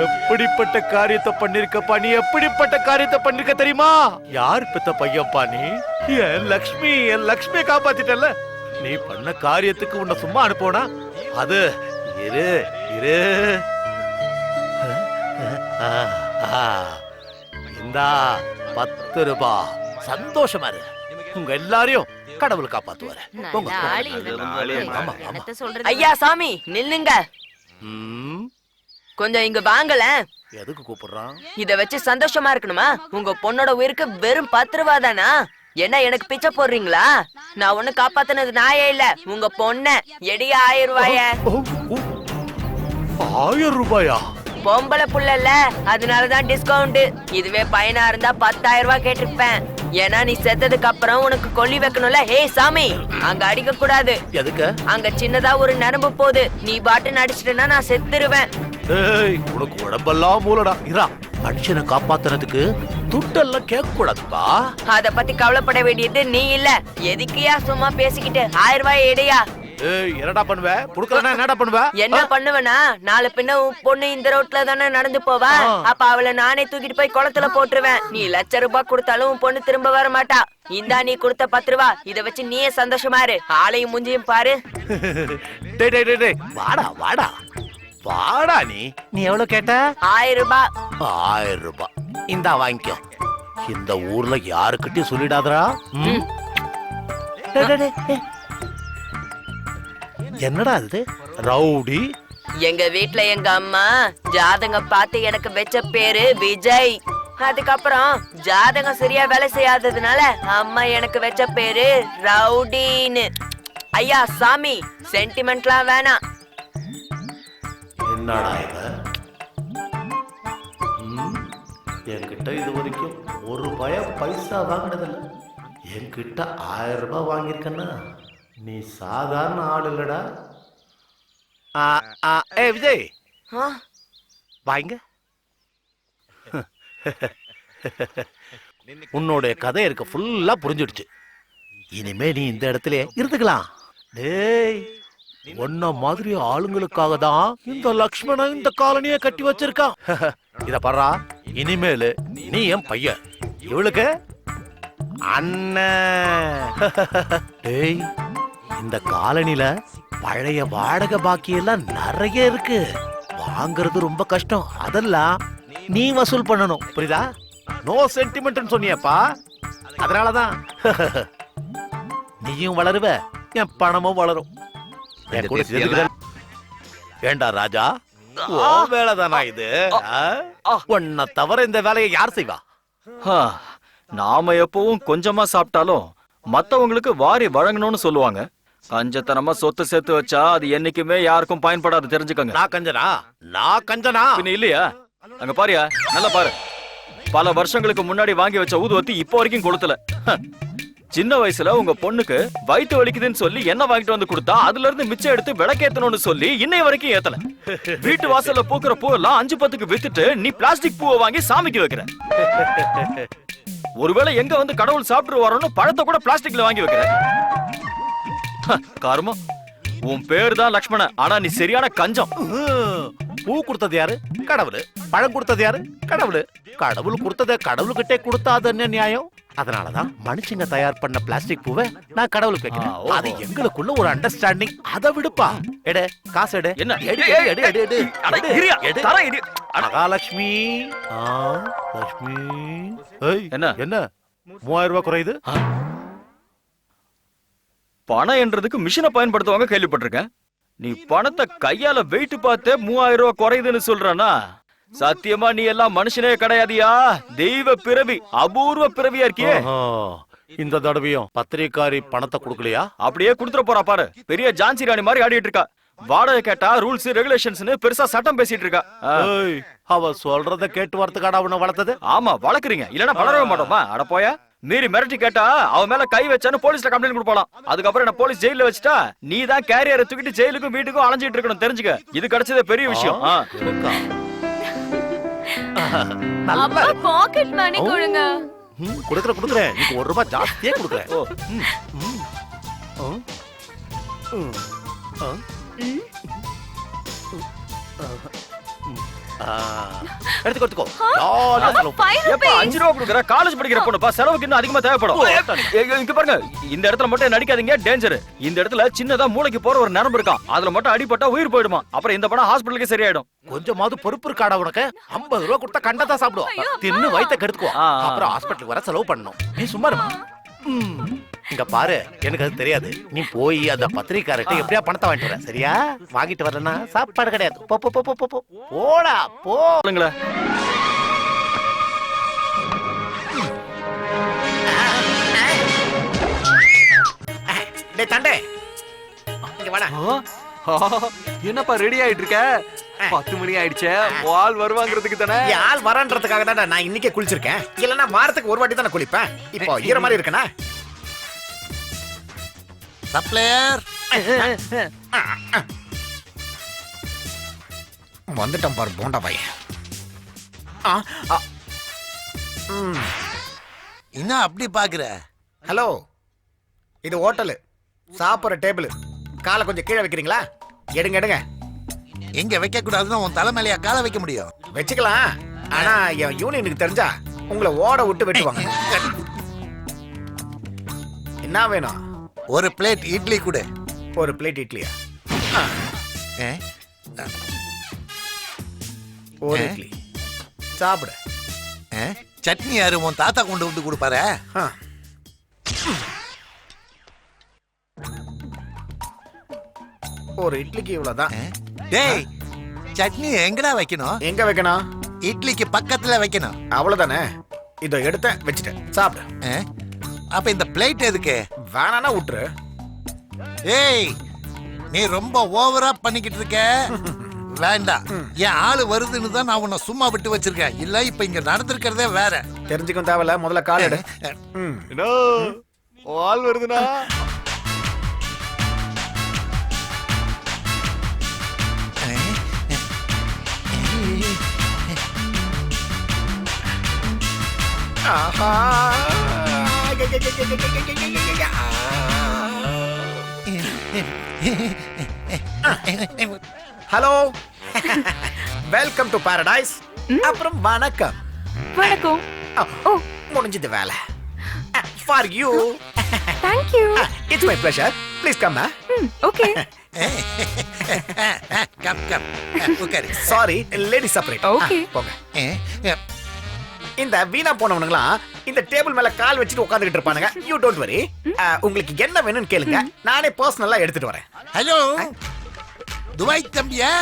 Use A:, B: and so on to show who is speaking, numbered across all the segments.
A: எப்படிப்பட்ட காரியத்தை பண்ணிருக்கப்பா நீ? எப்படிப்பட்ட காரியத்தை பண்ணிருக்க தெரியுமா? யார் பெத்த பையப்பா நீ? என் லக்ஷ்மி என் லக்ஷ்மியை காப்பாத்திட்டல நீ பண்ண காரியத்துக்கு உன்னை சும்மா அனுப்புவனா? அது இரு இரு. இந்தா பத்து ரூபா. சந்தோஷமா இரு. உங்க எல்லாரையும் கடவுள் காப்பாத்துவாரு. போங்க,
B: ஐயா சாமி நில்லுங்க. கொஞ்சம் இங்க வாங்கல
A: எதுக்கு கூப்பிடுறான்?
B: இத வச்சு சந்தோஷமா இருக்கணுமா? உங்க பொண்ணோட உயிருக்கு வெறும் பத்து ரூபா தானா என்ன எனக்கு பிச்சை போடுறீங்களா? நான் ஒண்ணு காப்பாத்துனது நாயே இல்ல. உங்க பொண்ண. எடிய ஆயிரம் ரூபாய.
A: ஆயிரம் ரூபாயா?
B: பொம்பளை புள்ளல அதனாலதான் டிஸ்கவுண்ட் இதுவே பையனா இருந்தா பத்தாயிரம் ரூபாய் கேட்டிருப்பேன். ஏன்னா நீ செத்ததுக்கு அப்புறம் உனக்கு கொல்லி வைக்கணும்ல? ஹே சாமி! அங்க அடிக்க கூடாது
A: எதுக்கு?
B: அங்க சின்னதா ஒரு நரம்பு போகுது நீ பாட்டு நடிச்சிட்டேன்னா நான் செத்துருவேன்.
A: ஏய் உனக்கு உடம்பெல்லாம் மூலடா இரா மனுஷனை காப்பாத்துறதுக்கு துட்டெல்லாம் கேட்க கூடாதுப்பா
B: அத பத்தி கவலைப்பட வேண்டியது நீ இல்ல. எதுக்குயா சும்மா பேசிக்கிட்டு? ஆயிரம் ரூபாய் எடையா?
A: ஏய் என்னடா பண்ணுவ? குடுக்கலனா என்னடா பண்ணுவ?
B: என்ன பண்ணுவேனா? நாளை பின்ன உன் பொண்ணு இந்த ரோட்ல தானே நடந்து போவா. அப்ப அவளை நானே தூக்கிட்டு போய் குளத்துல போட்டுருவேன். நீ லட்ச ரூபாய் கொடுத்தாலும் உன் பொண்ணு திரும்ப வர மாட்டா. இந்தா நீ கொடுத்த பத்து ரூபா. இத வச்சு நீயே சந்தோஷமா இரு. ஆளையும் முஞ்சியும் பாரு.
A: டேய் டேய் டேய், டேய். வாடா வாடா. வாடா நீ. நீ எவ்வளவு கேட்ட?
B: ஆயிரம் ரூபாய்
A: ஆயிரம் ரூபாய் இந்தா வாங்கிக்கோ. இந்த ஊர்ல யாருக்கிட்டயும் சொல்லிடாதடா. ம்? டேய், டேய், டேய், ஏய். என்னடா இது? ரவுடி?
B: எங்க வீட்ல எங்க அம்மா ஜாதகம் பார்த்து எனக்கு வெச்ச பேரு விஜய். அதுக்கப்புறம் ஜாதகம் சரியா வேலை செய்யாததுனால அம்மா எனக்கு வெச்ச பேரு ரவுடின்னு. ஐயா சாமி சென்டிமெண்ட்லாம் வேணாம்.
A: என்னடா ம், என்கிட்ட இது வரைக்கும் ஒரு பய பைசா வாங்கினதில்ல. என்கிட்ட ஆயிரம் ரூபாய் வாங்கியிருக்கேன்னா நீ சாதாரண ஆள் இல்லடா. ஆ, ஆ, ஏய் விஜய்.
B: ஆ,
A: வாங்க. உன்னோட கதை எனக்கு ஃபுல்லா புரிஞ்சிடுச்சு. இனிமே நீ இந்த இடத்துல இருந்துக்கலாம். டேய் உன்ன மாதிரி ஆளுங்களுக்காக தான் இந்த லக்ஷ்மணன் இந்த காலனியை கட்டி வச்சிருக்கான். இத பாரா இனிமேலு நீ என் பையன். இவளுக்கு அண்ணன். டேய் இந்த காலனில பழைய வாடகை பாக்கி எல்லாம் நிறைய இருக்கு. வாங்குறது ரொம்ப கஷ்டம். அதெல்லாம் நீ வசூல் பண்ணணும். புரியுதா? நோ சென்டிமெண்ட் சொன்னியப்பா. அதனாலதான். நீயும் வளருவ என் பணமும் வளரும். ஏண்டா ராஜா? வேலைதானா இது? உன்னை தவிர இந்த வேலையை யார் செய்வா?
C: நாம எப்பவும் கொஞ்சமா சாப்பிட்டாலும் மத்தவங்களுக்கு வாரி வழங்கணும்னு சொல்லுவாங்க. கஞ்சத்தனமா சொத்து சேர்த்து வச்சா அது என்னைக்குமே யாருக்கும் பயன்படாது. தெரிஞ்சுக்கங்க.
A: நான் கஞ்சனா? நான் கஞ்சனா?
C: பின்ன இல்லையா? அங்க பாரியா? நல்லா பாரு. பல வருஷங்களுக்கு முன்னாடி வாங்கி வச்ச ஊதுவத்தி இப்போ வரைக்கும் கொடுத்தல ஹ. சின்ன வயசுல உங்க பொண்ணுக்கு வயித்து வலிக்குதுன்னு சொல்லி என்ன வாங்கிட்டு வந்து கொடுத்தா அதுல இருந்து மிச்சம் எடுத்து விளக்கேத்தணும்னு சொல்லி இன்னைய வரைக்கும் ஏத்தல. வீட்டு வாசல்ல பூக்கிற பூவெல்லாம் அஞ்சு பத்துக்கு வித்துட்டு நீ பிளாஸ்டிக் பூவை வாங்கி சாமிக்கு வைக்கிற. ஒருவேளை எங்க வந்து கடவுள் சாப்பிட்டு வரோன்னு பழத்தை கூட பிளாஸ்டிக்ல வாங்கி வைக்கிற. கர்மம் உன் பேர் தான் லக்ஷ்மண ஆனா நீ சரியான கஞ்சம்.
A: பூ கொடுத்தது யாரு? கடவுள். பழம் கொடுத்தது யாரு? கடவுள். கடவுள் கொடுத்தத கடவுள்கிட்டே கொடுத்தா அது என்ன நியாயம். அதனாலதான் மனுஷங்க தயார் பண்ண பிளாஸ்டிக் பூவை நான் கடவுளுக்கு வைக்கிறேன். அது எங்களுக்குள்ள ஒரு அண்டர்ஸ்டாண்டிங் அதை விடுப்பா. எடு காசு எடு.
C: என்ன?
A: எடு எடு எடு எடு எடு. எடு மகாலட்சுமி. ஆ, லட்சுமி.
C: என்ன?
A: என்ன? மூவாயிரம் ரூபாய் குறையுது?
C: பணம் என்றதுக்கு மிஷினை பயன்படுத்துவாங்க கேள்விப்பட்டிருக்கேன். நீ பணத்தை கையால வெயிட் பார்த்து மூவாயிரம் ரூபாய் குறையுதுன்னு சொல்றனா சத்தியமா நீ எல்லாம் மனுஷனே கிடையாதியா? தெய்வ பிறவி அபூர்வ பிறவியா இருக்கியே.
A: இந்த தடவையும் பத்திரிக்காரி பணத்தை கொடுக்கலையா?
C: அப்படியே குடுத்துற போறா பாரு. பெரிய ஜான்சி ராணி மாதிரி ஆடிட்டு இருக்கா. வாடகை கேட்டா ரூல்ஸ் ரெகுலேஷன்ஸ்னு பெருசா சட்டம் பேசிட்டு இருக்கா.
A: அவ சொல்றத கேட்டு வரதுக்காடா உன்னை வளர்த்தது?
C: ஆமா வளர்க்குறீங்க. இல்லனா வளரவே மாட்டோமா? அட போயா. மீறி மிரட்டி கேட்டா அவ மேல கை வச்சான்னு போலீஸ்ல கம்ப்ளைண்ட் கொடுப்பாளாம் அதுக்கப்புறம் என்ன போலீஸ் ஜெயில வச்சுட்டா நீ தான் கேரியரை தூக்கிட்டு ஜெயிலுக்கும் வீட்டுக்கும் அலைஞ்சிட்டு இருக்கணும் தெரிஞ்சுக்க இது கிடைச்சதே பெரிய விஷயம்?
D: அப்பா பாக்கெட் மணி கொடுங்க
A: கொடுக்குறேன் ஒரு ரூபாய் ஜாஸ்தியே கொடுக்குறேன்
C: ஓ
A: ம், ம். ம். ம். ஆ.
D: ம்.
A: ஆ. எடுத்துக்கோ எடுத்துக்கோ. ஜாலியா செலவு பண்ணு.
D: Five
C: எப்ப
D: rupees.
C: அஞ்சு ரூபா கொடுக்குற? காலேஜ் படிக்கிற பொண்ணுப்பா செலவுக்கு இன்னும் அதிகமா தேவைப்படும். ஏ, இங்க பாருங்க. இந்த இடத்துல மட்டும் நடிக்காதீங்க டேஞ்சர் இந்த இடத்துல சின்னதா மூளைக்கு போற ஒரு நரம்பு இருக்கான் அதுல மட்டும் அடிபட்டா உயிர் போயிடுமா? அப்புறம் இந்த படம் ஹாஸ்பிட்டலுக்கு சரியாயிடும்.
A: கொஞ்சமாவது பொறுப்பு இருக்காடா உனக்கு? ஐம்பது ரூபா கொடுத்தா கண்டதா சாப்பிடுவோம் தின்னு வயித்த கெடுத்துக்கோ
C: ஆ, ஆ.
A: அப்புறம் ஹாஸ்பிட்டலுக்கு வர செலவு பண்ணணும். நீ சும்மா இருமா. இங்க பாரு எனக்கு அது தெரியாது. நீ போய் அந்த பத்திரிக்காரர்கிட்ட எப்படியா பணத்தை வாங்கிட்டு வர? சரியா? வாங்கிட்டு வரலன்னா சாப்பாடு கிடையாது. போ போ போடா போ.
C: சொல்லுங்களேன்
A: டேய் தண்டே. இங்க வாடா.
E: என்னப்பா ரெடி ஆயிட்டு இருக்க? பத்து மணி ஆயிடுச்சே. வால் வருவாங்கிறதுக்கு தானே?
F: ஆள் வரன்றதுக்காக தான் நான் இன்னைக்கே குளிச்சிருக்கேன். இல்லனா வாரத்துக்கு ஒரு வாட்டி தானே குளிப்பேன்? இப்போ ஈர மாதிரி இருக்கனா?
G: சப்ளையர்
F: வந்துட்டான் பாரு போண்டா பையன் ஆ, ஆ. ம்.
G: என்ன அப்படி பாக்குற?
F: ஹலோ இது ஹோட்டலு. சாப்பிட்ற டேபிள். காலை கொஞ்சம் கீழே வைக்கிறீங்களா? எடுங்க எடுங்க.
G: எங்க வைக்க கூடாதுன்னு உன் தலைமையிலையா கால வைக்க முடியும்?
F: வச்சுக்கலாம். ஆனா என் யூனியனுக்கு தெரிஞ்சா உங்களை ஓட விட்டு வெட்டுவாங்க. என்ன வேணும்?
G: ஒரு பிளேட் இட்லி கொடு.
F: ஒரு பிளேட் இட்லியா?
G: ஏ?
F: ஒரு
G: ஆ.
F: இட்லி. சாப்பிடு.
G: ஏ? சட்னி யாரு உன் தாத்தா கொண்டு வந்து கொடுப்பாரு?
F: ஆ. ஒரு இட்லிக்கு இவ்வளவுதான்.
G: ஏ? டேய் சட்னி எங்கடா வைக்கணும்?
F: எங்க வைக்கணும்?
G: இட்லிக்கு பக்கத்துல வைக்கணும்.
F: அவ்வளவுதானே? இதோ எடுத்தேன் வச்சுட்டேன். சாப்பிடு.
G: ஏ? அப்ப இந்த பிளேட் எதுக்கு?
F: வேணானா விட்டுரு.
G: ஏய் நீ ரொம்ப ஓவரா பண்ணிக்கிட்டு இருக்க. வேண்டாம் என் ஆளு வருதுன்னு தான் நான் உன்னை சும்மா விட்டு வச்சிருக்கேன். இல்ல இப்ப இங்க நடந்திருக்கிறதே வேற.
F: தெரிஞ்சுக்கும் தேவையில்ல. முதல்ல கால் எடு.
E: வால் வருதுனா
F: ஆஹா. ஹலோ. வெல்கம் டு பாரடைஸ் அப்புறம் வணக்கம்.
D: வணக்கம்.
F: முடிஞ்சது வேலை. For you
D: thank you
F: it's my pleasure please come
D: okay
G: come come உட்காரு
F: சாரி லேடி செப்பரேட்
D: Okay.
F: போங்க. இந்த வீணா போனவனுங்களாம் இந்த டேபிள் மேல கால் வச்சுட்டு உட்காந்துக்கிட்டு இருப்பானுங்க. யூ டோன்ட் வரி உங்களுக்கு என்ன வேணும்னு கேளுங்க. நானே பர்சனலா எடுத்துட்டு வரேன்.
G: ஹலோ துபாய் தம்பியா?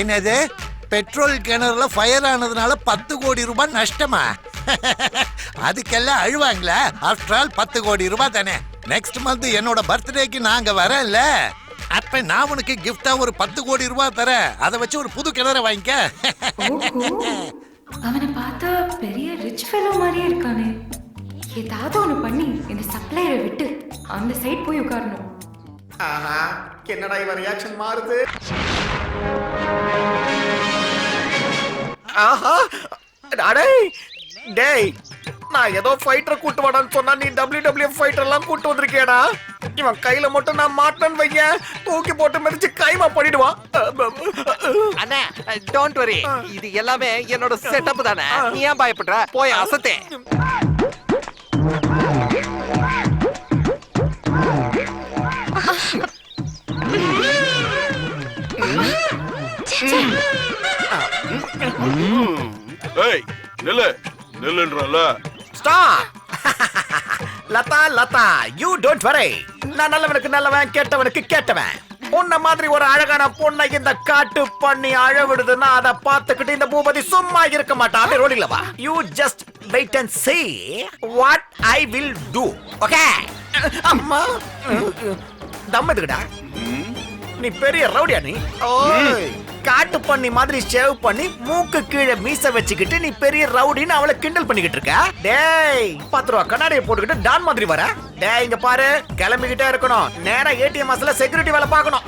G: என்னது? பெட்ரோல் கிணறுல ஃபயர் ஆனதுனால பத்து கோடி ரூபாய் நஷ்டமா? அதுக்கெல்லாம் அழுவாங்களா? ஆஃப்டர் ஆல் பத்து கோடி ரூபாய் தானே. நெக்ஸ்ட் மந்த் என்னோட பர்த்டேக்கு நாங்க வரேன்ல அப்ப நான் உனக்கு கிஃப்டா ஒரு பத்து கோடி ரூபாய் தரேன். அதை வச்சு ஒரு புது கிணற வாங்கிக்க.
H: அவனை பார்த்தா பெரிய ரிச் ஃபெலோ மாதிரியே இருக்கானே. ஏதாவது ஒன்று பண்ணி இந்த சப்ளையரை விட்டு அந்த சைட் போய் உட்காரணும்.
F: ஆஹா என்னடா இவன் ரியாக்ஷன் மாறுது? ஆஹா அடே டேய் நான் ஏதோ ஃபைட்டர் கூட்டு வாடான்னு சொன்னா நீ டபிள்யூ டபிள்யூ ஃபைட்டர் எல்லாம் கூட்டு வந்திருக்கேடா இவன் கையில மட்டும் நான் மாட்டேன்னு வையேன். தூக்கி போட்டு மிதிச்சு கைமா பண்ணிடுவான்
E: அண்ணா டோன்ட் வரி இது எல்லாமே என்னோட செட்டப் தானே. நீ ஏன் பயப்படுற? போய் அசத்தே.
I: ஏய் நில்லு. நில்லுன்றல
F: stop Latha Latha you don't வரை நான் நல்லவனுக்கு நல்லவன் கெட்டவனுக்கு கெட்டவன். உன்ன மாதிரி ஒரு அழகான பொண்ணை இந்த காட்டு பண்ணி அழவிடுதுன்னா அதை பார்த்துக்கிட்டு இந்த பூபதி சும்மா இருக்க மாட்டான் அப்படியே ரோடில வா. You just wait and see what I will do okay அம்மா. தம் எதுக்குடா நீ பெரிய ரவுடியா நீ? ஓய். காட்டு பண்ணி மாதிரி ஷேவ் பண்ணி மூக்கு கீழே மீச வச்சுக்கிட்டு நீ பெரிய ரவுடின்னு அவளை கிண்டல் பண்ணிக்கிட்டு இருக்க? டேய் பத்து ரூபா கண்ணாடியை போட்டுக்கிட்டு டான் மாதிரி வர. டேய் இங்க பாரு கிளம்பிக்கிட்டே இருக்கணும். நேரா ஏடிஎம் மாசல செக்யூரிட்டி வேலை பார்க்கணும்.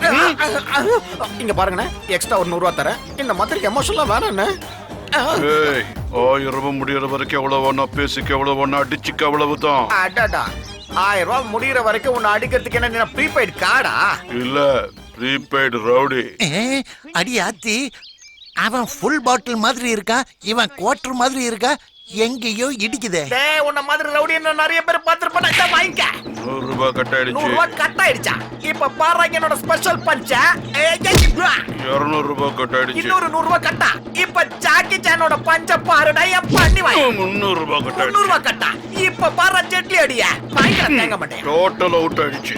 F: இங்க பாருங்கண்ணே எக்ஸ்ட்ரா ஒரு நூறு ரூபா தரேன். இந்த மாதிரி எமோஷனலா வேணாண்ணே
I: ஆயிரம் ரூபாய் முடியற வரைக்கும் எவ்வளவு வேணா பேசிக்க எவ்வளவு வேணா அடிச்சுக்க அவ்வளவுதான்.
F: அடடா ஆயிரம் ரூபாய் முடியற வரைக்கும் உன்னை அடிக்கிறதுக்கு என்ன ப்ரீபெய்ட் கார்டா
I: இல்ல ப்ரீபெய்டு ரவுடி
G: ஏ, அடி ஆத்தி அவன் ஃபுல் பாட்டில் மாதிரி இருக்கான் இவன் குவார்டர் மாதிரி இருக்கா? எங்கேயோ இடிக்குதே.
F: டேய் உன்ன மாதிரி ரவுடி நிறைய பேர் பார்த்திருப்பேன். வாங்கிக்க.
I: நூறு ரூபாய் கட்
F: நூறு
I: ஆயிடுச்சு
F: ரூபாய் கட் ஆயிடுச்சா இப்ப பாரு என்னோட ஸ்பெஷல் பஞ்ச
I: இருநூறு ரூபாய் கட் ஆயிடுச்சு
F: இன்னொரு நூறு ரூபாய் கட்டா. இப்ப ஜாக்கி சானோட பஞ்ச பாருடா என் பண்ணி வாங்கி
I: முன்னூறு ரூபாய் கட் ஆயிடுச்சு
F: ரூபாய் கட்டா. இப்ப பாரு ஜெட்லி அடிய. பயங்கர தேங்க மாட்டேன்.
I: டோட்டல் அவுட் ஆயிடுச்சு.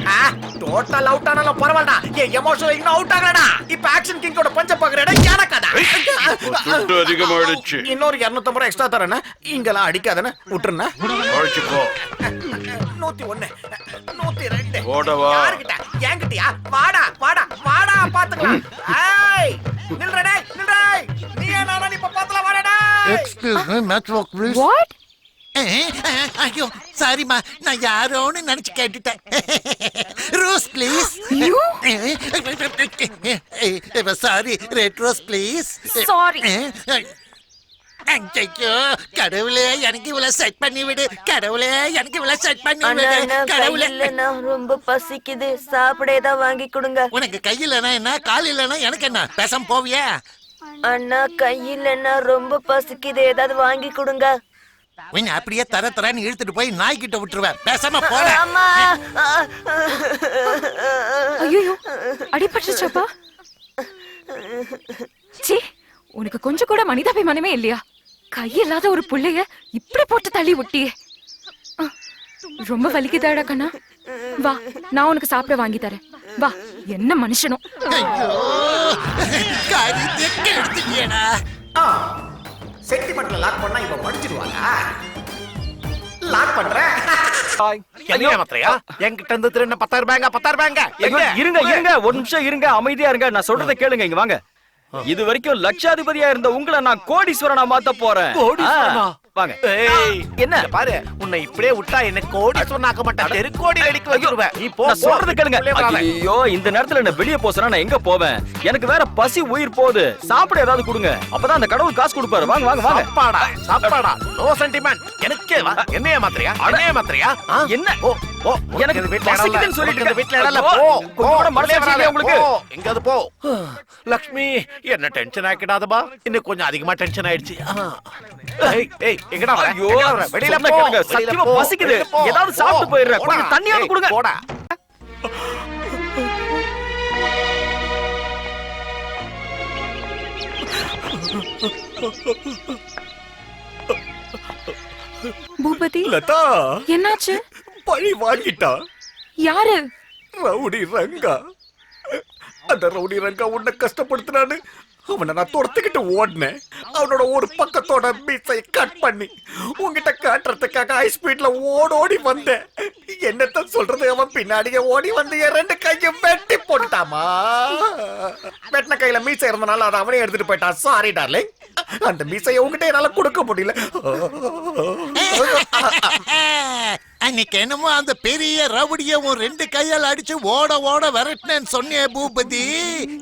F: டோட்டல் அவுட் ஆனாலும் பரவாயில்லடா. என் எமோஷனல் இன்னும் அவுட் ஆகலடா. இப்ப ஆக்ஷன் கிங்கோட பஞ்ச பாக்குறடா எனக்கடா
I: அதிகமாயிடுச்சு.
F: இன்னொரு 250 ரூபாய் எக்ஸ்ட்ரா தரேன் இங்கெல்லாம் அடிக்காதன விட்டுருண்ணா. நூத்தி ஒண்ணு. நூத்தி ரெண்டு
I: ஓடவா
F: யாருக்கிட்ட என்கிட்டயா வாடா வாடா வாடா பாத்துக்கலாம் ஏய் நில்றா டேய் நில்றா நீ நானா இப்ப பாத்தலாம் வாடா
G: excuse me match walk please
D: what
G: ஐயோ சாரிம்மா நான் யாரோன்னு நினைச்சு கேட்டுட்டேன் rose please? Sorry red rose please
D: Sorry.
G: ஐயோ கடவுளே எனக்கு இவ்வளவு செட் பண்ணி விடு. கடவுளே எனக்கு இவ்வளவு செட் பண்ணி விடு. கடவுளே.
B: ரொம்ப பசிக்குது. சாப்பிட ஏதாவது வாங்கி கொடுங்க.
G: உனக்கு கை இல்லைனா என்ன? கால் இல்லைனா எனக்கு என்ன? பேசாம போவியா?
B: அண்ணா கையிலண்ணா ரொம்ப பசிக்குது. ஏதாவது வாங்கி கொடுங்க.
G: உன்னை அப்படியே தர தரன்னு இழுத்துட்டு போய் நாய்கிட்ட விட்டுருவேன். பேசாம போல
B: அம்மா.
D: ஐயோ அடிபட்டுச்சப்பா ச்சீ உனக்கு கொஞ்சம் கூட மனிதாபிமானமே இல்லையா? கையில்லாத ஒரு புள்ளைய இப்படி போட்டு தள்ளி விட்டியே ஆ, ரொம்ப வலிக்குதாடா கண்ணா? வா நான் உனக்கு சாப்பிட வாங்கி தரேன். வா என்ன மனுஷனும்
F: லாக் பண்ணா லாக் பண்றேன்.
A: மாத்திரையா என்கிட்ட இருந்து திருண்ண பத்தாயிரம் ரூபாய்ங்க பத்தாயிரம் ரூபாய்ங்க
C: ஐயோ, இருங்க இருங்க ஒரு நிமிஷம் இருங்க அமைதியா இருங்க. நான் சொல்றதை கேளுங்க இங்க வாங்க. இது வரைக்கும் லட்சாதிபதியா இருந்த உங்களை நான் கோடீஸ்வரனா மாத்த போறேன். வாங்க.
A: ஏய்
C: என்ன?
A: பாரு உன்னை இப்படியே விட்டா என்ன கோடி சொன்னாக்க மாட்டேன். தெருக்கோடி அடிக்க வச்சிருவேன் நீ போ
C: சொல்றது கேளுங்க. ஐயோ இந்த நேரத்துல என்ன வெளிய போசனா நான் எங்க போவேன்? எனக்கு வேற பசி உயிர் போகுது. சாப்பிட ஏதாவது கொடுங்க. அப்பதான் அந்த கடவுள் காசு கொடுப்பாரு. வாங்க வாங்க வாங்க.
A: சாப்பாடா சாப்பாடா. நோ சென்டிமெண்ட் எனக்கே வா. என்னைய மாத்திரையா என்னைய மாத்திரையா?
C: என்ன?
A: ஓ ஓ
C: எனக்கு. பசிக்குதுன்னு சொல்லிட்டு
A: இந்த வீட்ல.
C: ஐயோ,
A: போ
C: கூட
A: உள்ளே வராத.
C: உங்களுக்கு?
A: போ. எங்கயாவது போ. லக்ஷ்மி என்ன டென்ஷன் ஆக்கிடாதபா இன்னும் கொஞ்சம் அதிகமா டென்ஷன் ஆயிடுச்சு. ஏய் ஏய் எங்கடா வர
C: ஐயோ?
A: வெளியில போ
C: சத்தியமா. பசிக்குது. ஏதாவது. சாப்பிட்டு போயிடுறேன்.
A: போடா.
C: கொஞ்சம் தண்ணியாவது கொடுங்க.
A: போடா
D: பூபதி
F: லதா
D: என்னாச்சு
F: பழி வாங்கிட்டா
D: யாரு
F: ரவுடி ரங்கா அந்த ரவுடி ரங்கா உன்னை கஷ்டப்படுத்தினான்னு அவனை நான் துரத்துக்கிட்டு ஓடினேன் அவனோட ஒரு பக்கத்தோட மீசை கட் பண்ணி உங்ககிட்ட காட்டுறதுக்காக ஹை ஸ்பீட்ல ஓடோடி வந்தேன். என்னத்த சொல்றது? அவன் பின்னாடியே ஓடி வந்து என் ரெண்டு கையும் வெட்டி போட்டுட்டாமா? வெட்டின கையில மீசை இருந்தனால அதை அவனே எடுத்துட்டு போயிட்டான். சாரி டார்லிங் அந்த மீசையை உங்ககிட்ட என்னால கொடுக்க முடியல.
G: அன்னைக்கு என்னமோ அந்த பெரிய ரவுடிய உன் ரெண்டு கையால் அடிச்சு ஓட ஓட விரட்டினேன்னு சொன்னே பூபதி.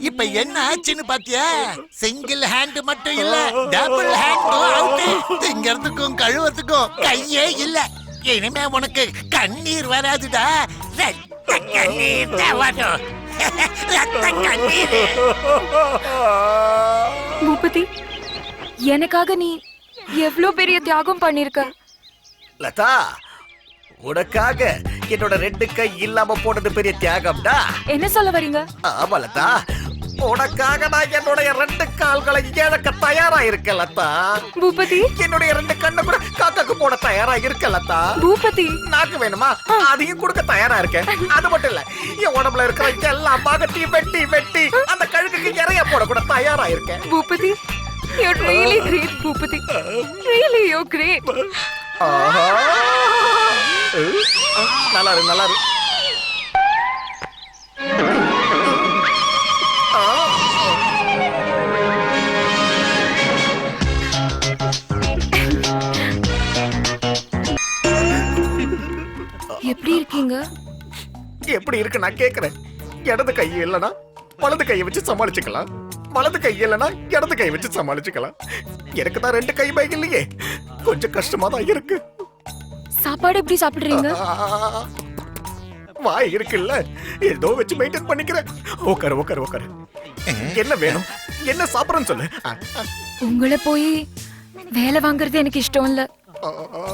G: இப்ப என்ன ஆச்சுன்னு பாத்தியா? சிங்கிள் ஹேண்ட் மட்டும் இல்ல. டபுள் ஹேண்ட் திங்கறதுக்கும் கழுவறதுக்கும் கையே இல்ல. இனிமே உனக்கு கண்ணீர் வராதுடா. ரத்த கண்ணீர் வரும் ரத்த கண்ணீர்.
D: பூபதி எனக்காக நீ எவ்ளோ பெரிய தியாகம் பண்ணிருக்க?
F: லதா உனக்காக என்னோட ரெண்டு கை இல்லாம போனது பெரிய தியாகம்டா.
D: என்ன சொல்ல வரீங்க?
F: ஆமா லதா உனக்காக நான் என்னுடைய ரெண்டு கால்களை இழக்க தயாரா இருக்கேன் லதா.
D: பூபதி?
F: என்னுடைய ரெண்டு கண்ணு கூட காக்காக்கு போட தயாரா இருக்க லதா.
D: பூபதி?
F: நாக்கு வேணுமா? அதையும் கொடுக்க தயாரா இருக்கேன் அது மட்டும் இல்ல என் உடம்புல இருக்கிற எல்லா பாகத்தையும் வெட்டி வெட்டி அந்த கழுகுக்கு இறைய போட கூட தயாரா இருக்கேன்
D: Boopathi you're really great Boopathi. Really you're great.
F: ஆஹா. நல்லா இரு நல்லா இரு
D: எப்படி இருக்கீங்க?
F: எப்படி இருக்கு நான் கேக்குறேன். இடது கை இல்லனா வலது கையை வச்சு சமாளிச்சுக்கலாம். வலது கை இல்லனா இடது கை வச்சு சமாளிச்சுக்கலாம். எனக்கு தான் ரெண்டு கை பை இல்லையே. கொஞ்சம் கஷ்டமா தான் இருக்கு.
D: சாப்பாடு எப்படி சாப்பிடுறீங்க?
F: வாய் இருக்குல்ல? ஏதோ வச்சு மெயின்டைன் பண்ணிக்கிறேன். உட்காரு உட்காரு உட்காரு என்ன வேணும்? என்ன சாப்பிடறேன்னு சொல்லு.
D: உங்களை போய் வேலை வாங்குறது எனக்கு இஷ்டம் இல்ல.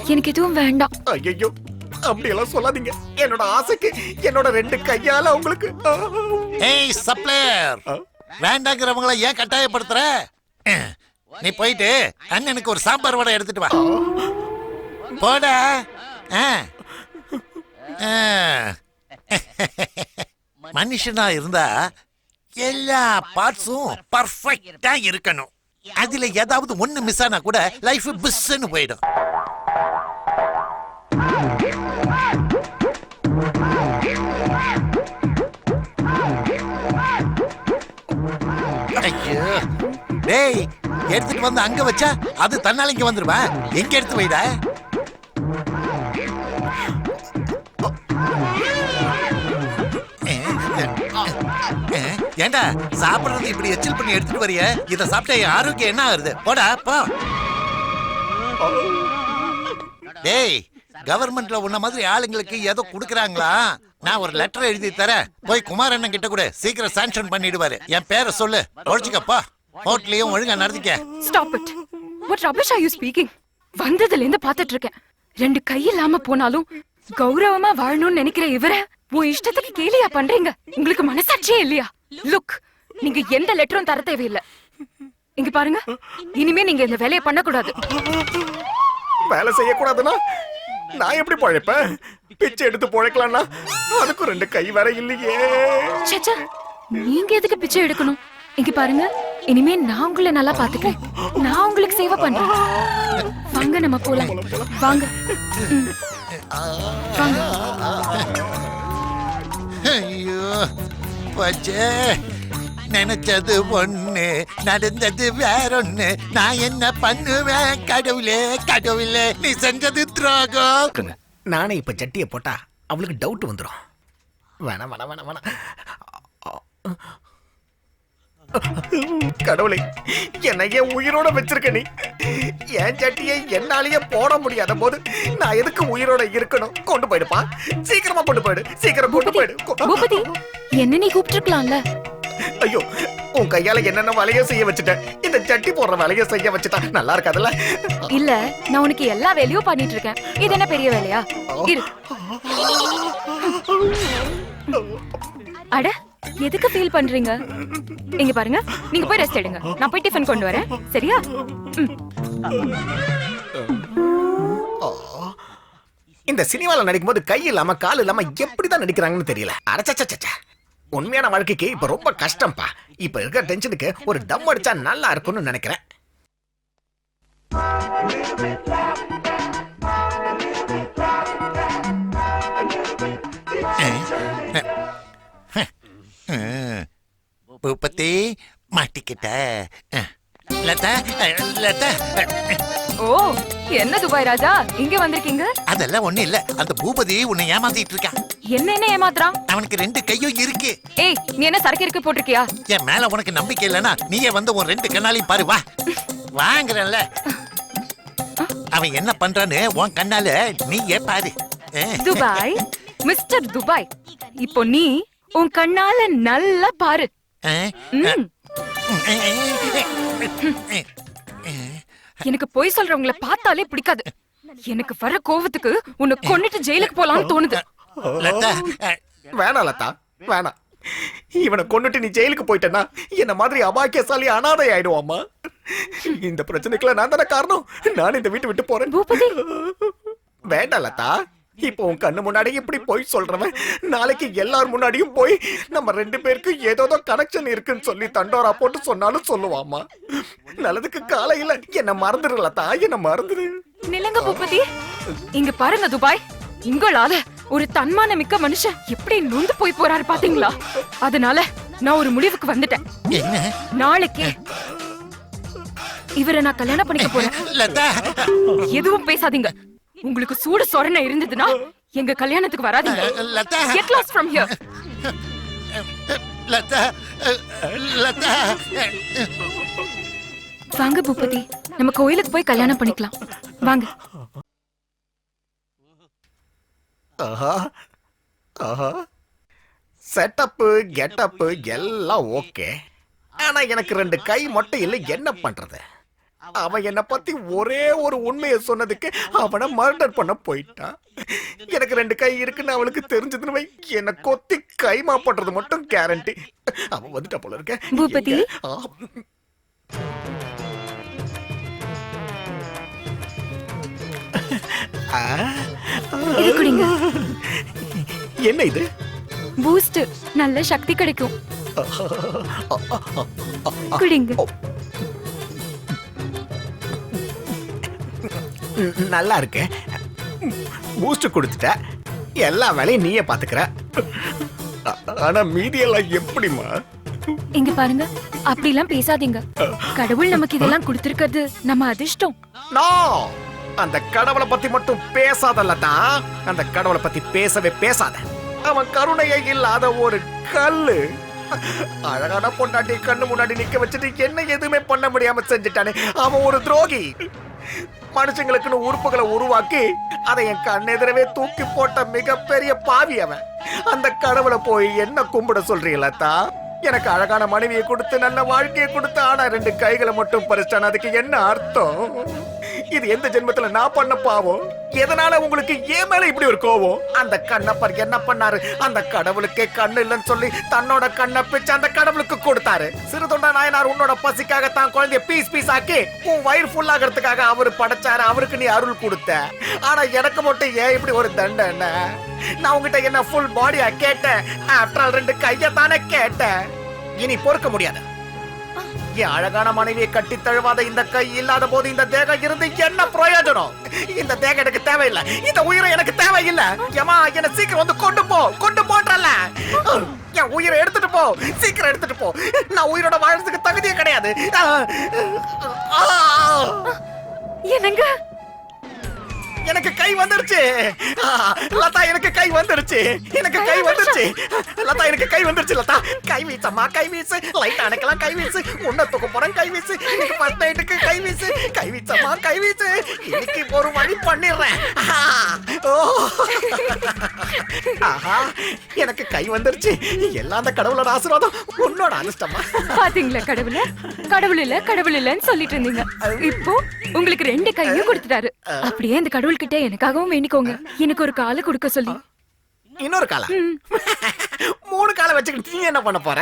D: எனக்கு எதுவும் வேண்டாம்.
F: ஐயோ அப்படியெல்லாம் சொல்லாதீங்க. என்னோட ஆசைக்கு என்னோட ரெண்டு கையால உங்களுக்கு
G: ஏய் சப்ளையர். வேண்டாங்கிறவங்கள ஏன் கட்டாயப்படுத்துற? நீ போயிட்டு அண்ணனுக்கு ஒரு சாம்பார் வடை எடுத்துட்டு வா. போட. மனுஷனா இருந்தா எல்லா பார்ட்ஸும் பர்ஃபெக்ட்டா இருக்கணும். அதுல ஏதாவது ஒண்ணு மிஸ் ஆனா கூட லைஃப் பிஸ்ன்னு போயிடும். ஐயோ. டேய் எடுத்துட்டு வந்து அங்க வச்சா அது தன்னால இங்க வந்துருமா? எங்க எடுத்து போயிட ஏண்டா சாப்பிடுறது இப்படி எச்சில் பண்ணி எடுத்துட்டு வரிய? இத சாப்பிட்டா என் ஆரோக்கியம் என்ன ஆகுது? போடா போ. டேய் கவர்மெண்ட்ல உன்ன மாதிரி ஆளுங்களுக்கு ஏதோ குடுக்கறாங்களா? நான் ஒரு லெட்டர் எழுதி தரேன். போய் குமார் அண்ணன் கிட்ட கூட. சீக்கிரம் சாங்ஷன் பண்ணிடுவாரு. என் பேரை சொல்லு. ஒழிச்சுக்கப்பா ஹோட்டலையும் ஒழுங்கா நடந்துக்க
D: stop it what rubbish are you speaking வந்ததுல இருந்து பாத்துட்டு இருக்கேன். ரெண்டு கை இல்லாம போனாலும் கௌரவமா வாழணும்னு நினைக்கிற இவரை உன் இஷ்டத்துக்கு கேலியா பண்றீங்க? உங்களுக்கு மனசாட்சியே இல்லையா? லுக் நீங்க எந்த லெட்டரும் தர தேவையில்லை. இங்க பாருங்க. இனிமே நீங்க இந்த வேலையை பண்ணக்கூடாது.
F: வேலை செய்யக்கூடாதுன்னா நான் எப்படி பழைப்பேன்? பிச்சை எடுத்து பழைக்கலாம்னா அதுக்கும் ரெண்டு கை வேற இல்லையே.
D: சேச்சா நீங்க எதுக்கு பிச்சை எடுக்கணும்? இங்க பாருங்க. இனிமே நான் உங்களை நல்லா பாத்துக்கிறேன். நான் உங்களுக்கு சேவை பண்றேன். வாங்க நம்ம போலாம். வாங்க. வாங்க.
G: ஐயோ பச்சே. நினைச்சது ஒண்ணு நடந்தது வேறொன்னு நான் என்ன பண்ணுவேன்? கடவுளே கடவுளே நீ செஞ்சது துரோகம்.
F: நானே இப்ப சட்டியை போட்டா அவளுக்கு டவுட் வந்துடும் வேணாம் வேணாம் வேணாம் வேணாம். கடவுளே என்னை ஏன் உயிரோட வச்சிருக்க நீ. என் சட்டியை என்னாலேயே போட முடியாத போது நான் எதுக்கு உயிரோட இருக்கணும்? கொண்டு போயிடுப்பா. சீக்கிரமா கொண்டு போயிடு. சீக்கிரம் கொண்டு போயிடு.
D: பூபதி என்ன நீ கூப்பிட்டுருக்கலாம்ல?
F: ஐயோ உன் கையால என்னென்ன வேலையை செய்ய வச்சுட்டேன். இந்த சட்டி போடுற வேலையை செய்ய வச்சுட்டா நல்லா இருக்காதுல்ல?
D: இல்ல நான் உனக்கு எல்லா வேலையும் பண்ணிட்டு இருக்கேன் இது என்ன பெரிய வேலையா? இரு. அட எதுக்கு ஃபீல் பண்றீங்க? இங்க பாருங்க. நீங்க போய் ரெஸ்ட் எடுங்க. நான் போய் டிஃபன் கொண்டு வரேன். சரியா.
F: இந்த சினிமால நடிக்கும்போது கை இல்லாம கால் இல்லாம எப்படிதான் நடிக்கிறாங்கன்னு தெரியல. அடச்சச்சச்ச உண்மையான வாழ்க்கைக்கு இப்ப ரொம்ப கஷ்டம்ப்பா. இப்ப இருக்கிற டென்ஷனுக்கு ஒரு டம் அடிச்சா நல்லா இருக்கும்னு நினைக்கிறேன்.
G: மாட்டிக்கிட்ட. லதா லதா
D: ஓ என்ன துபாய் ராஜா? இங்க வந்திருக்கீங்க?
G: அதெல்லாம் ஒண்ணு இல்ல. அந்த பூபதி உன்னை ஏமாத்திட்டு இருக்கான்.
D: என்ன என்ன ஏமாத்துறான்?
G: அவனுக்கு ரெண்டு கையும் இருக்கு.
D: ஏய் நீ என்ன சரக்கு இருக்கு போட்டிருக்கியா?
G: என் மேல உனக்கு நம்பிக்கை இல்லைன்னா நீயே வந்து உன் ரெண்டு கண்ணாலையும் பாரு வா. வாங்குறேன்ல. அவன் என்ன பண்றான்னு உன் கண்ணால நீயே பாரு.
D: துபாய் மிஸ்டர் துபாய் இப்போ நீ உன் கண்ணால நல்லா பாரு. எனக்கு பொய் சொல்றவங்கள பார்த்தாலே பிடிக்காது. எனக்கு வர கோவத்துக்கு உன்னை கொன்னுட்டு ஜெயிலுக்கு போலாம்னு தோணுது.
F: வேணாம் லதா வேணாம். இவனை கொன்னுட்டு நீ ஜெயிலுக்கு போயிட்டேன்னா என்ன மாதிரி அபாக்கியசாலி அனாதை ஆயிடுவாமா இந்த பிரச்சனைக்குள்ள நான் தானே காரணம். நான் இந்த வீட்டை விட்டு போறேன். வேண்டாம் லதா. இப்போ உன் கண்ணு முன்னாடி இப்படி போய் சொல்றவன்? நாளைக்கு எல்லார் முன்னாடியும் போய் நம்ம ரெண்டு பேருக்கு ஏதோ கனெக்ஷன் இருக்குன்னு சொல்லி தண்டோரா போட்டு சொன்னாலும் சொல்லுவாமா நல்லதுக்கு காலையில என்ன மறந்துடு லதா என்ன மறந்துடு.
D: நிலங்க பூபதி. இங்க பாருங்க துபாய். உங்களால ஒரு தன்மான மிக்க மனுஷன் எப்படி நொந்து போய் போறாரு பாத்தீங்களா? அதனால நான் ஒரு முடிவுக்கு வந்துட்டேன்.
G: என்ன?
D: நாளைக்கே இவரை நான் கல்யாணம் பண்ணிக்க போறேன். எதுவும் பேசாதீங்க. உங்களுக்கு சூடு சொரணை இருந்ததுன்னா எங்க கல்யாணத்துக்கு வராதீங்க.
G: Latha.
D: Get lost from here
G: Latha Latha.
D: வாங்க பூபதி. நம்ம கோயிலுக்கு போய் கல்யாணம் பண்ணிக்கலாம். வாங்க.
F: ஆஹா. ஆஹா. செட்டப்பு கெட்டப்பு எல்லாம் ஓகே ஆனா எனக்கு ரெண்டு கை மட்டும் இல்லை. என்ன பண்றது? அவன் என்னை பத்தி ஒரே ஒரு உண்மையை சொன்னதுக்கு அவனை மர்டர் பண்ண போயிட்டான் எனக்கு ரெண்டு கை இருக்குன்னு அவளுக்கு தெரிஞ்சதுன்னு வை. என்னை கொத்தி கைமா பண்றது மட்டும் கேரண்டி அவன் வந்துட்டா போல இருக்க.
D: பூபதி?
F: என்ன இது?
D: பூஸ்ட் நல்ல சக்தி கிடைக்கும். குடிங்க.
F: நல்லா இருக்கு பூஸ்ட் கொடுத்துட்ட. எல்லா வேலையும் நீயே பாத்துக்கிற. ஆனா மீதியெல்லாம் எப்படிமா
D: இங்க பாருங்க அப்படிலாம் பேசாதீங்க. கடவுள் நமக்கு இதெல்லாம் கொடுத்திருக்கிறது நம்ம அதிர்ஷ்டம்.
F: நோ! அந்த கடவுளை பத்தி மட்டும் பேசாதல்ல தான் அந்த கடவுளை பத்தி பேசவே பேசாத. அவன் கருணையே இல்லாத ஒரு கல்லு. அழகான பொண்டாட்டி கண்ணு முன்னாடி நிக்க வச்சுட்டு என்ன எதுவுமே பண்ண முடியாம செஞ்சுட்டானே. அவன் ஒரு துரோகி. மனுஷங்களுக்குன்னு உறுப்புகளை உருவாக்கி அதை என் கண்ணெதிரவே தூக்கி போட்ட மிகப்பெரிய பாவி அவன். அந்த கடவுளை போய் என்ன கும்பிட சொல்றீங்களா தான் எனக்கு அழகான மனைவியை கொடுத்து நல்ல வாழ்க்கையை கொடுத்து ஆனா ரெண்டு கைகளை மட்டும் பறிச்சான் அதுக்கு என்ன அர்த்தம்? இது எந்த ஜென்மத்துல நான் பண்ண பாவம்? எதனால உங்களுக்கு ஏன் மேல இப்படி ஒரு கோவம்? அந்த கண்ணப்பர் என்ன பண்ணாரு? அந்த கடவுளுக்கே கண்ணு இல்லைன்னு சொல்லி தன்னோட கண்ணை பிச்சு அந்த கடவுளுக்கு கொடுத்தாரு. சிறுதொண்டா நாயனார் உன்னோட பசிக்காக தான் குழந்தைய பீஸ் பீஸ் ஆக்கி உன் வயிறு ஃபுல் ஆகிறதுக்காக அவர் படைச்சாரு அவருக்கு நீ அருள் கொடுத்த. ஆனா எனக்கு மட்டும் ஏன் இப்படி ஒரு தண்டனை? நான் உங்ககிட்ட என்ன ஃபுல் பாடியா கேட்டேன்? ஆஃப்டர் ஆல் ரெண்டு கையை தானே கேட்டேன்? இனி பொறுக்க முடியாது. என் அழகான மனைவியை கட்டி தழுவாத இந்த கை இல்லாத போது இந்த தேகம் இருந்து என்ன பிரயோஜனம்? இந்த தேகம் எனக்கு தேவையில்லை. இந்த உயிரை எனக்கு தேவையில்லை. ஏமா என்ன சீக்கிரம் வந்து கொண்டு போ கொண்டு போன்றல என் உயிரை எடுத்துட்டு போ சீக்கிரம் எடுத்துட்டு போ. நான் உயிரோட வாழ்றதுக்கு தகுதியே கிடையாது.
D: என்னங்க?
F: எனக்கு கை வந்துருச்சு. லதா எனக்கு கை வந்துருச்சு. எனக்கு கை வந்துருச்சு? லதா எனக்கு கை வந்துருச்சு லதா. கை வீசம்மா கை வீசு. லைட் அணைக்கலாம் கை வீசு. உன்னை தூக்க போறேன் கை வீசு. இன்னைக்கு ஃபர்ஸ்ட் நைட்டுக்கு கை வீசு. கை வீசம்மா கை வீசு. இன்னைக்கு ஒரு வழி பண்ணிடுறேன். ஓ. ஆஹா. எனக்கு கை வந்துருச்சு. எல்லாம் அந்த கடவுளோட ஆசீர்வாதம் உன்னோட அனுஷ்டமா
D: பாத்தீங்களா கடவுள? கடவுள் இல்ல கடவுள் இல்லன்னு சொல்லிட்டு இருந்தீங்க. இப்போ உங்களுக்கு ரெண்டு கையும் கொடுத்துட்டாரு. அப்படியே இந்த கடவுள் கிட்ட எனக்காகவும் வேண்டிக்கோங்க. எனக்கு ஒரு காலை கொடுக்க சொல்லி.
F: இன்னொரு காலம் மூணு காலை வச்சுக்கிட்டு நீ என்ன பண்ண போற?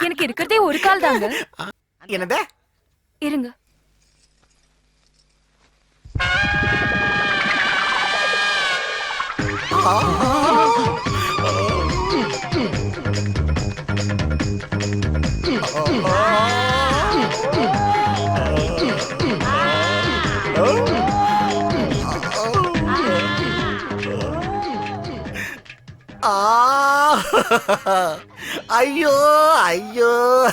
D: எனக்கு இருக்கிறதே ஒரு கால் தாங்க
F: என்னது?
D: இருங்க.
F: ஆ. ஐயோ ஐயோ